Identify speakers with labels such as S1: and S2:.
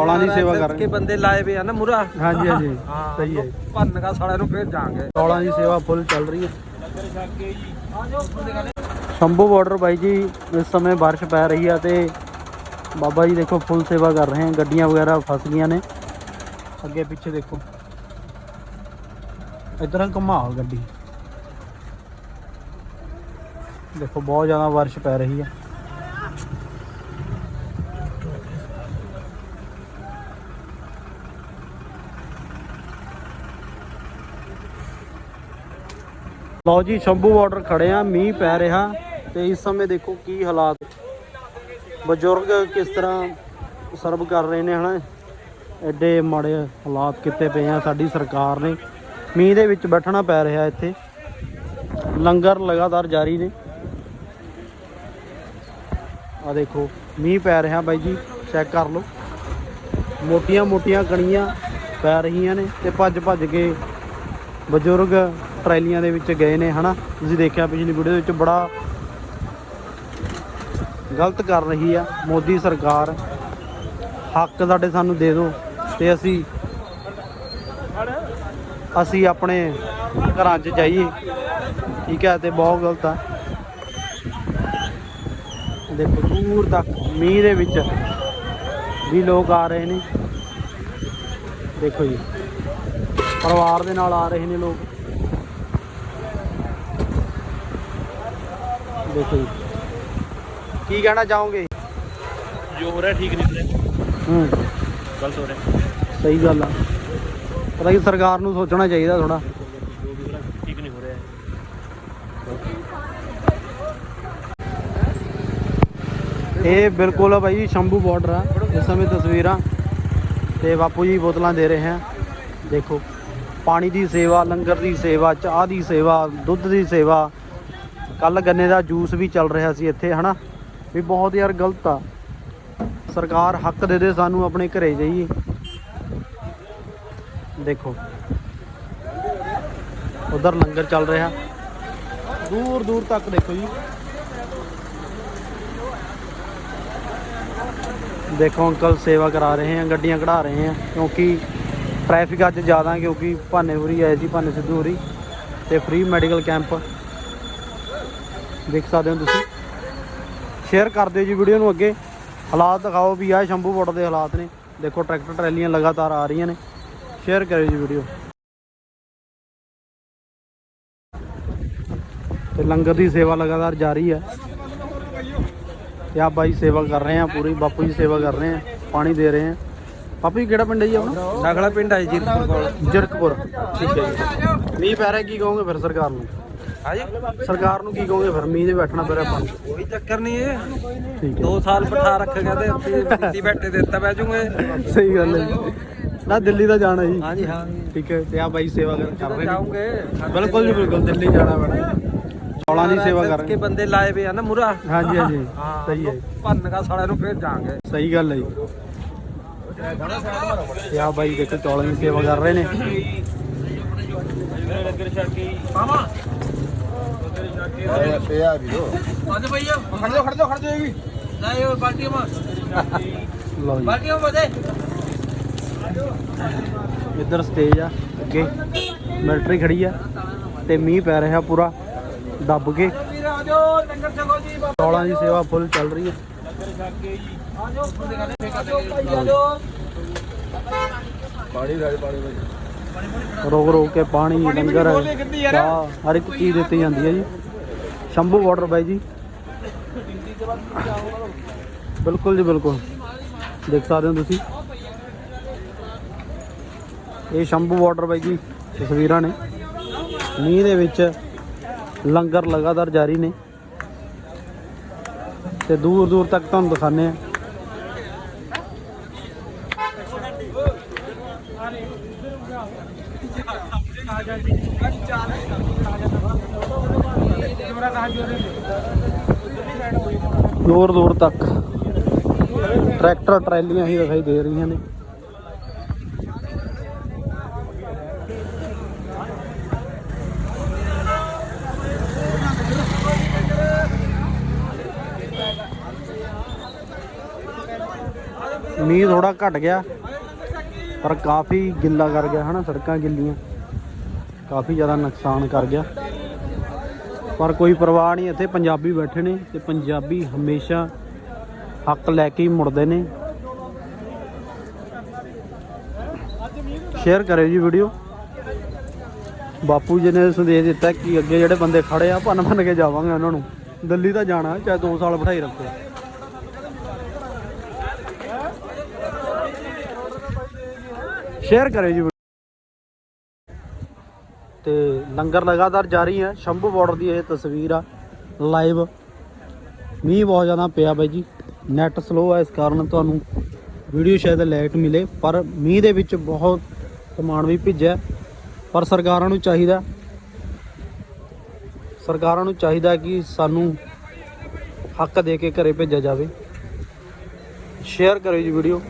S1: ਚੌਲਾਂ ਦੀ ਸੇਵਾ ਕਰ
S2: ਕੇ ਬੰਦੇ ਲਾਏ ਵੇ ਆ ਨਾ ਮੁਰਾ।
S1: ਹਾਂਜੀ ਹਾਂਜੀ। ਸਹੀ ਹੈ
S2: ਭੰਨਗਾ ਸਾਲਿਆਂ ਨੂੰ ਫੇਰ ਜਾਾਂਗੇ
S1: ਚੌਲਾਂ ਦੀ ਸੇਵਾ ਫੁੱਲ ਚੱਲ ਰਹੀ ਹੈ। ਸ਼ੰਭੂ ਬਾਰਡਰ ਬਾਈ ਜੀ ਇਸ ਸਮੇਂ ਬਾਰਿਸ਼ ਪੈ ਰਹੀ ਆ ਤੇ ਬਾਬਾ ਜੀ ਦੇਖੋ ਫੁੱਲ ਸੇਵਾ ਕਰ ਰਹੇ ਹਨ ਗੱਡੀਆਂ ਵਗੈਰਾ ਫਸ ਗਈਆਂ ਨੇ। ਅੱਗੇ ਪਿੱਛੇ ਦੇਖੋ। ਇਧਰ ਘੁਮਾਓ ਗੱਡੀ। ਦੇਖੋ ਬਹੁਤ ਜ਼ਿਆਦਾ ਬਾਰਿਸ਼ ਪੈ ਰਹੀ ਆ। ਲਓ ਜੀ, ਸ਼ੰਭੂ ਬਾਰਡਰ ਖੜੇ ਆ, ਮੀਂਹ ਪੈ ਰਿਹਾ ਤੇ ਇਸ ਸਮੇਂ ਦੇਖੋ ਕੀ ਹਾਲਾਤ। ਬਜ਼ੁਰਗ ਕਿਸ ਤਰ੍ਹਾਂ ਸਰਵ ਕਰ ਰਹੇ ਨੇ, ਹਨਾ? ਐਡੇ ਮਾੜੇ ਹਾਲਾਤ ਕਿਤੇ ਪਏ ਆ ਸਾਡੀ ਸਰਕਾਰ ਨੇ। ਮੀਂਹ ਦੇ ਵਿੱਚ ਬੈਠਣਾ ਪੈ ਰਿਹਾ ਇੱਥੇ। ਲੰਗਰ ਲਗਾਤਾਰ ਜਾਰੀ ਨੇ। ਆ ਦੇਖੋ, ਮੀਂਹ ਪੈ ਰਿਹਾ ਬਾਈ ਜੀ ਚੈੱਕ ਕਰ ਲਓ। ਮੋਟੀਆਂ ਮੋਟੀਆਂ ਕਣੀਆਂ ਪੈ ਰਹੀਆਂ ਨੇ ਤੇ ਭੱਜ ਭੱਜ ਕੇ ਬਜ਼ੁਰਗ ਟਰੈਲੀਆਂ ਦੇ ਵਿੱਚ ਗਏ ਨੇ, ਹਨਾ? ਤੁਸੀਂ ਦੇਖਿਆ ਪਿਛਲੀ ਵੀਡੀਓ ਦੇ ਵਿੱਚ ਬੜਾ ਗਲਤ ਕਰ ਰਹੀ ਆ ਮੋਦੀ ਸਰਕਾਰ। ਹੱਕ ਸਾਡੇ ਸਾਨੂੰ ਦੇ ਦਿਓ ਤੇ ਅਸੀਂ ਅਸੀਂ ਆਪਣੇ ਘਰਾਂ 'ਚ ਜਾਈਏ। ਠੀਕ ਹੈ ਤੇ ਬਹੁਤ ਗਲਤ ਆ। ਦੇਖੋ, ਦੂਰ ਤੱਕ ਮੀਂਹ ਦੇ ਵਿੱਚ ਵੀ ਲੋਕ ਆ ਰਹੇ ਨੇ। ਦੇਖੋ ਜੀ, ਪਰਿਵਾਰ ਦੇ ਨਾਲ ਆ ਰਹੇ ਨੇ ਲੋਕ। ਦੇਖੋ ਜੀ। ਕੀ ਕਹਿਣਾ ਚਾਹੋਗੇ?
S2: ਜੋ ਹੋ ਰਿਹਾ ਠੀਕ ਨਹੀਂ ਹੋ ਰਿਹਾ।
S1: ਹੂੰ।
S2: ਗਲਤ ਹੋ ਰਿਹਾ।
S1: ਸਹੀ ਗੱਲ ਆ। ਪਤਾ ਕੀ ਸਰਕਾਰ ਨੂੰ ਸੋਚਣਾ ਚਾਹੀਦਾ ਥੋੜਾ
S2: ਜੋ ਵੀ ਹੋ ਰਿਹਾ ਠੀਕ ਨਹੀਂ ਹੋ ਰਿਹਾ।
S1: ਇਹ ਬਿਲਕੁਲ ਬਾਈ ਜੀ ਸ਼ੰਭੂ ਬਾਰਡਰ ਆ। ਇਸ ਸਮੇਂ ਤਸਵੀਰਾਂ। ਤੇ ਬਾਪੂ ਜੀ ਬੋਤਲਾਂ ਦੇ ਰਹੇ ਆ। ਦੇਖੋ ਪਾਣੀ ਦੀ ਸੇਵਾ ਲੰਗਰ ਦੀ ਸੇਵਾ ਚਾਹ ਦੀ ਸੇਵਾ ਦੁੱਧ ਦੀ ਸੇਵਾ ਕੱਲ ਗੰਨੇ ਦਾ ਜੂਸ ਵੀ ਚੱਲ ਰਿਹਾ ਸੀ ਇੱਥੇ, ਹਨਾ? ਵੀ ਬਹੁਤ ਯਾਰ ਗਲਤ ਆ। ਸਰਕਾਰ ਹੱਕ ਦੇ ਦੇ ਸਾਨੂੰ ਆਪਣੇ ਘਰੇ ਜਾਈਏ। ਦੇਖੋ। ਉਧਰ ਲੰਗਰ ਚੱਲ ਰਿਹਾ। ਦੂਰ ਦੂਰ ਤੱਕ ਦੇਖੋ ਜੀ। ਦੇਖੋ, ਅੰਕਲ ਸੇਵਾ ਕਰਾ ਰਹੇ ਆ, ਗੱਡੀਆਂ ਕਢਾ ਰਹੇ ਆ, ਕਿਉਂਕਿ ਟ੍ਰੈਫਿਕ ਅੱਜ ਜ਼ਿਆਦਾ, ਕਿਉਂਕਿ ਭਾਨੇਪੁਰੀ ਆਏ ਸੀ, ਭਾਨੇ ਸਿੱਧੂ ਹੋਰੀ ਤੇ ਫ੍ਰੀ ਮੈਡੀਕਲ ਕੈਂਪ ਦੇਖ ਸਕਦੇ ਹੋ ਤੁਸੀਂ। ਸ਼ੇਅਰ ਕਰ ਦਿਓ ਜੀ ਵੀਡੀਓ ਨੂੰ ਅੱਗੇ। ਹਾਲਾਤ ਦਿਖਾਓ ਵੀ ਆਹ ਸ਼ੰਭੂ ਬਾਰਡਰ ਦੇ ਹਾਲਾਤ ਨੇ। ਦੇਖੋ ਟਰੈਕਟਰ ਟਰੈਲੀਆਂ ਲਗਾਤਾਰ ਆ ਰਹੀਆਂ ਨੇ। ਸ਼ੇਅਰ ਕਰਿਓ ਜੀ ਵੀਡੀਓ ਤੇ ਲੰਗਰ ਦੀ ਸੇਵਾ ਲਗਾਤਾਰ ਜਾਰੀ ਹੈ। ਤੇ ਆ ਬਾਈ ਸੇਵਾ ਕਰ ਰਹੇ ਆ ਪੂਰੀ। ਬਾਪੂ ਜੀ ਸੇਵਾ ਕਰ ਰਹੇ ਆ। ਪਾਣੀ ਦੇ ਰਹੇ ਆ। ਬਾਪੂ ਜੀ ਕਿਹੜਾ ਪਿੰਡ ਹੈ ਜੀ ਆਪਣਾ?
S2: ਨਗਲਾ ਪਿੰਡ ਹੈ ਕੋਲ।
S1: ਜਰਕਪੁਰ। ਠੀਕ ਹੈ ਜੀ। ਮੀਂਹ ਪੈ ਰਿਹਾ ਕੀ ਕਹੋਗੇ ਫਿਰ ਸਰਕਾਰ ਨੂੰ?
S2: ਹਾਂਜੀ
S1: ਸਰਕਾਰ ਨੂੰ ਕੀ ਕਹੋਗੇ ਫਿਰ? ਮੀਂਹ ਦੇ ਬੈਠਣਾ ਪੈ ਰਿਹਾ
S2: ਕੋਈ ਚੱਕਰ ਨਹੀਂ ਹੈ
S1: ਠੀਕ ਹੈ।
S2: 2 ਸਾਲ ਬਿਠਾ ਰੱਖੇਗਾ ਤੇ ਦਿੱਲੀ ਬੈਠੇ ਦਿੱਤਾ ਬਹਿ ਜੂਗੇ।
S1: ਸਹੀ ਗੱਲ ਹੈ ਜੀ। ਨਾ ਦਿੱਲੀ ਦਾ ਜਾਣਾ ਜੀ।
S2: ਹਾਂਜੀ ਹਾਂ।
S1: ਠੀਕ ਹੈ ਤੇ ਆ ਬਾਈ ਸੇਵਾ ਕਰ ਕਰ ਰਹੇ
S2: ਜਾਉਂਗੇ
S1: ਬਿਲਕੁਲ ਜੀ ਬਿਲਕੁਲ ਦਿੱਲੀ ਜਾਣਾ ਪੈਣਾ। ਚੌਲਾਂ ਦੀ ਸੇਵਾ ਕਰ
S2: ਕੇ
S1: ਰਹੇ
S2: ਬੰਦੇ ਲਾਏ ਵੇ ਆ ਨਾ ਮੁਰਾ।
S1: ਹਾਂਜੀ ਹਾਂਜੀ। ਸਹੀ ਹੈ।
S2: ਭੰਨਗਾ ਸਾਲਿਆਂ ਨੂੰ ਫੇਰ ਜਾਾਂਗੇ
S1: ਸਹੀ ਗੱਲ ਹੈ ਜੀ। ਤੇ ਆ ਬਾਈ ਦੇਖੋ ਚੌਲਾਂ ਦੀ ਸੇਵਾ ਕਰ ਰਹੇ ਨੇ।
S2: ਲੰਗਰ ਛੱਡ ਕੇ। ਮਾਮਾ।
S3: ਪਿਆ ਵੀ ਦੋ
S2: ਆਜੋ ਭਈਆ
S3: ਖੜ ਜਾ ਖੜ ਜਾ ਖੜ ਜਾ ਇਹ ਵੀ।
S2: ਲੈ ਇਹ ਬਾਲਟੀਆਂ ਮਾ
S1: ਲਓ ਜੀ।
S2: ਬਾਲਟੀਆਂ ਬਦੇ
S1: ਇੱਧਰ ਸਟੇਜ ਆ ਅੱਗੇ। ਮਿਲਟਰੀ ਖੜੀ ਆ ਤੇ ਮੀਂਹ ਪੈ ਰਿਹਾ ਪੂਰਾ ਦੱਬ ਕੇ।
S2: ਵੀਰ ਆਜੋ ਲੰਗਰ ਛਕੋ ਜੀ
S1: ਚੌਲਾਂ ਦੀ ਸੇਵਾ ਫੁੱਲ ਚੱਲ ਰਹੀ ਹੈ
S3: ਪਾਣੀ ਰਾਜ ਪਾਣੀ ਭਾਈ
S1: ਰੋਕ ਰੋਕ ਕੇ ਪਾਣੀ ਲੰਗਰ ਚਾਹ ਹਰ ਇੱਕ ਚੀਜ਼ ਦਿੱਤੀ ਜਾਂਦੀ ਹੈ ਜੀ। ਸ਼ੰਭੂ ਬਾਰਡਰ ਬਾਈ ਜੀ। ਬਿਲਕੁਲ ਜੀ ਬਿਲਕੁਲ। ਦੇਖ ਸਕਦੇ ਹੋ ਤੁਸੀਂ। ਇਹ ਸ਼ੰਭੂ ਬਾਰਡਰ ਬਾਈ ਜੀ ਤਸਵੀਰਾਂ ਨੇ। ਮੀਂਹ ਦੇ ਵਿੱਚ ਲੰਗਰ ਲਗਾਤਾਰ ਜਾਰੀ ਨੇ। ਤੇ ਦੂਰ ਦੂਰ ਤੱਕ ਤੁਹਾਨੂੰ ਦਿਖਾਣੇ ਆ ਦੂਰ ਦੂਰ ਤੱਕ ਟਰੈਕਟਰ ਟਰੈਲੀਆਂ ਹੀ ਦਿਖਾਈ ਦੇ ਰਹੀਆਂ ਨੇ ਮੀਂਹ ਥੋੜਾ ਘਟ ਗਿਆ ਪਰ ਕਾਫੀ ਗਿੱਲਾ ਕਰ ਗਿਆ, ਹਨਾ, ਸੜਕਾਂ ਗਿੱਲੀਆਂ। ਕਾਫੀ ਜ਼ਿਆਦਾ ਨੁਕਸਾਨ ਕਰ ਗਿਆ। ਪਰ ਕੋਈ ਪਰਵਾਹ ਨਹੀਂ, ਇੱਥੇ ਪੰਜਾਬੀ ਬੈਠੇ ਨੇ ਤੇ ਪੰਜਾਬੀ ਹਮੇਸ਼ਾ ਹੱਕ ਲੈ ਕੇ ਹੀ ਮੁੜਦੇ ਨੇ। ਸ਼ੇਅਰ ਕਰਿਓ ਜੀ ਵੀਡੀਓ। ਬਾਪੂ ਜੀ ਨੇ ਸੰਦੇਸ਼ ਦਿੱਤਾ ਕਿ ਅੱਗੇ ਜਿਹੜੇ ਬੰਦੇ ਖੜੇ ਆ ਭੰਨ ਭੰਨ ਕੇ ਜਾਵਾਂਗੇ ਉਹਨਾਂ ਨੂੰ। ਦਿੱਲੀ ਤਾਂ ਜਾਣਾ, ਚਾਹੇ 2 ਸਾਲ ਬਿਠਾਈ ਰੱਖੋ। ਸ਼ੇਅਰ ਕਰਿਓ ਜੀ ਵੀਡੀਓ। ਤੇ ਲੰਗਰ ਲਗਾਤਾਰ ਜਾਰੀ ਹੈ ਸ਼ੰਭੂ ਬਾਰਡਰ ਦੀ ਇਹ ਤਸਵੀਰ ਆ। ਲਾਈਵ ਮੀਂਹ ਬਹੁਤ ਜ਼ਿਆਦਾ ਪਿਆ ਬਾਈ ਜੀ। ਨੈਟ ਸਲੋ ਹੈ ਇਸ ਕਾਰਨ ਤੁਹਾਨੂੰ ਵੀਡੀਓ ਸ਼ਾਇਦ ਲੇਟ ਮਿਲੇ। ਪਰ ਮੀਂਹ ਦੇ ਵਿੱਚ ਬਹੁਤ ਸਮਾਨ ਵੀ ਭਿੱਜਿਆ। ਪਰ ਸਰਕਾਰਾਂ ਨੂੰ ਚਾਹੀਦਾ, ਸਰਕਾਰਾਂ ਨੂੰ ਚਾਹੀਦਾ ਕਿ ਸਾਨੂੰ ਹੱਕ ਦੇ ਕੇ ਘਰੇ ਭੇਜਿਆ ਜਾਵੇ। ਸ਼ੇਅਰ ਕਰਿਓ ਜੀ ਵੀਡੀਓ